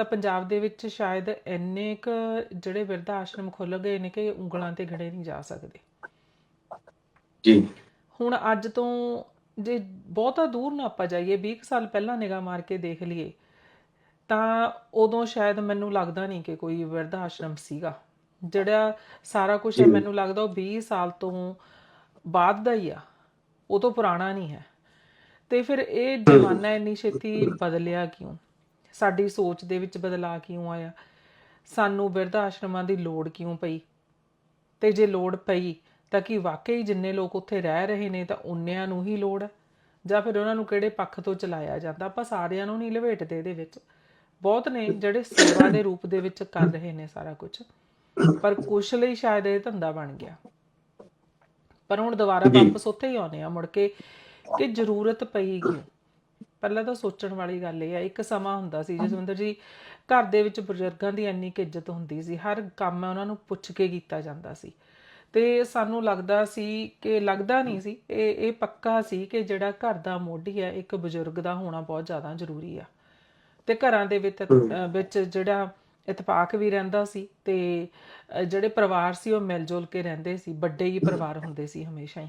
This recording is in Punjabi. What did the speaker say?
ਤਾਂ ਪੰਜਾਬ ਦੇ ਵਿੱਚ ਸ਼ਾਇਦ ਇੰਨੇ ਕ ਜਿਹੜੇ ਬਿਰਧ ਆਸ਼ਰਮ ਖੁੱਲ ਗਏ ਨੇ ਕਿ ਉਂਗਲਾਂ ਤੇ ਘੜੇ ਨਹੀਂ ਜਾ ਸਕਦੇ। ਜੀ। ਹੁਣ ਅੱਜ ਤੋਂ ਜੇ ਬਹੁਤਾ ਦੂਰ ਨਾ ਆਪਾਂ ਜਾਈਏ 20 ਕੁ ਸਾਲ ਪਹਿਲਾਂ ਨਿਗਾਹ ਮਾਰ ਕੇ ਦੇਖ ਲਈਏ ਤਾਂ ਉਦੋਂ ਸ਼ਾਇਦ ਮੈਨੂੰ ਲੱਗਦਾ ਨਹੀਂ ਕਿ ਕੋਈ ਬਿਰਧ ਆਸ਼ਰਮ ਸੀਗਾ। ਜਿਹੜਾ ਸਾਰਾ ਕੁਝ ਮੈਨੂੰ ਲੱਗਦਾ ਉਹ 20 ਸਾਲ ਤੋਂ ਬਾਅਦ ਦਾ ਹੀ ਆ। ਉਹ ਤੋਂ ਪੁਰਾਣਾ ਨਹੀਂ ਹੈ। ਤੇ ਫਿਰ ਇਹ ਜ਼ਮਾਨਾ ਇੰਨੀ ਛੇਤੀ ਬਦਲਿਆ ਕਿਉਂ? ਸਾਡੀ ਸੋਚ ਦੇ ਵਿੱਚ ਬਦਲਾਅ ਕਿਉਂ ਆਇਆ? ਸਾਨੂੰ ਬਿਰਧ ਆਸ਼ਰਮਾਂ ਦੀ ਲੋੜ ਕਿਉਂ ਪਈ? ਤੇ ਜੇ ਲੋੜ ਪਈ ਤਾਂ ਕੀ ਵਾਕਈ ਜਿੰਨੇ ਲੋਕ ਉੱਥੇ ਰਹਿ ਰਹੇ ਨੇ ਤਾਂ ਉਨਿਆਂ ਨੂੰ ਹੀ ਲੋੜ ਹੈ? ਜਾਂ ਫਿਰ ਉਹਨਾਂ ਨੂੰ ਕਿਹੜੇ ਪੱਖ ਤੋਂ ਚਲਾਇਆ ਜਾਂਦਾ? ਆਪਾਂ ਸਾਰਿਆਂ ਨੂੰ ਨਹੀਂ ਲਵੇਟਦੇ ਇਹਦੇ ਵਿੱਚ। ਬਹੁਤ ਨੇ ਜਿਹੜੇ ਸੇਵਾ ਦੇ ਰੂਪ ਦੇ ਵਿੱਚ ਕਰ ਰਹੇ ਨੇ ਸਾਰਾ ਕੁਝ। ਪਰ ਕੁਛ ਲਈ ਸ਼ਾਇਦ ਇਹ ਧੰਦਾ ਬਣ ਗਿਆ। ਪਰ ਹੁਣ ਦੁਬਾਰਾ ਵਾਪਸ ਉੱਥੇ ਹੀ ਆਉਨੇ ਆ ਮੁੜ ਕੇ ਕਿ ਜ਼ਰੂਰਤ ਪਈ ਕਿਉਂ? ਪਹਿਲਾਂ ਤਾਂ ਸੋਚਣ ਵਾਲੀ ਗੱਲ ਇਹ ਆ ਇੱਕ ਸਮਾਂ ਹੁੰਦਾ ਸੀ ਜਸਵਿੰਦਰ ਜੀ ਘਰ ਦੇ ਵਿੱਚ ਬਜ਼ੁਰਗਾਂ ਦੀ ਇੰਨੀ ਕੁ ਇੱਜ਼ਤ ਹੁੰਦੀ ਸੀ ਹਰ ਕੰਮ ਉਹਨਾਂ ਨੂੰ ਪੁੱਛ ਕੇ ਕੀਤਾ ਜਾਂਦਾ ਸੀ। ਤੇ ਸਾਨੂੰ ਲੱਗਦਾ ਸੀ ਕਿ ਲੱਗਦਾ ਨਹੀਂ ਸੀ ਇਹ ਇਹ ਪੱਕਾ ਸੀ ਕਿ ਜਿਹੜਾ ਘਰ ਦਾ ਮੋਢੀ ਹੈ ਇੱਕ ਬਜ਼ੁਰਗ ਦਾ ਹੋਣਾ ਬਹੁਤ ਜ਼ਿਆਦਾ ਜ਼ਰੂਰੀ ਆ। ਤੇ ਘਰਾਂ ਦੇ ਵਿੱਚ ਵਿੱਚ ਜਿਹੜਾ ਇਤਫਾਕ ਵੀ ਰਹਿੰਦਾ ਸੀ ਤੇ ਜਿਹੜੇ ਪਰਿਵਾਰ ਸੀ ਉਹ ਮਿਲ ਜੁਲ ਕੇ ਰਹਿੰਦੇ ਸੀ ਵੱਡੇ ਹੀ ਪਰਿਵਾਰ ਹੁੰਦੇ ਸੀ ਹਮੇਸ਼ਾ ਹੀ।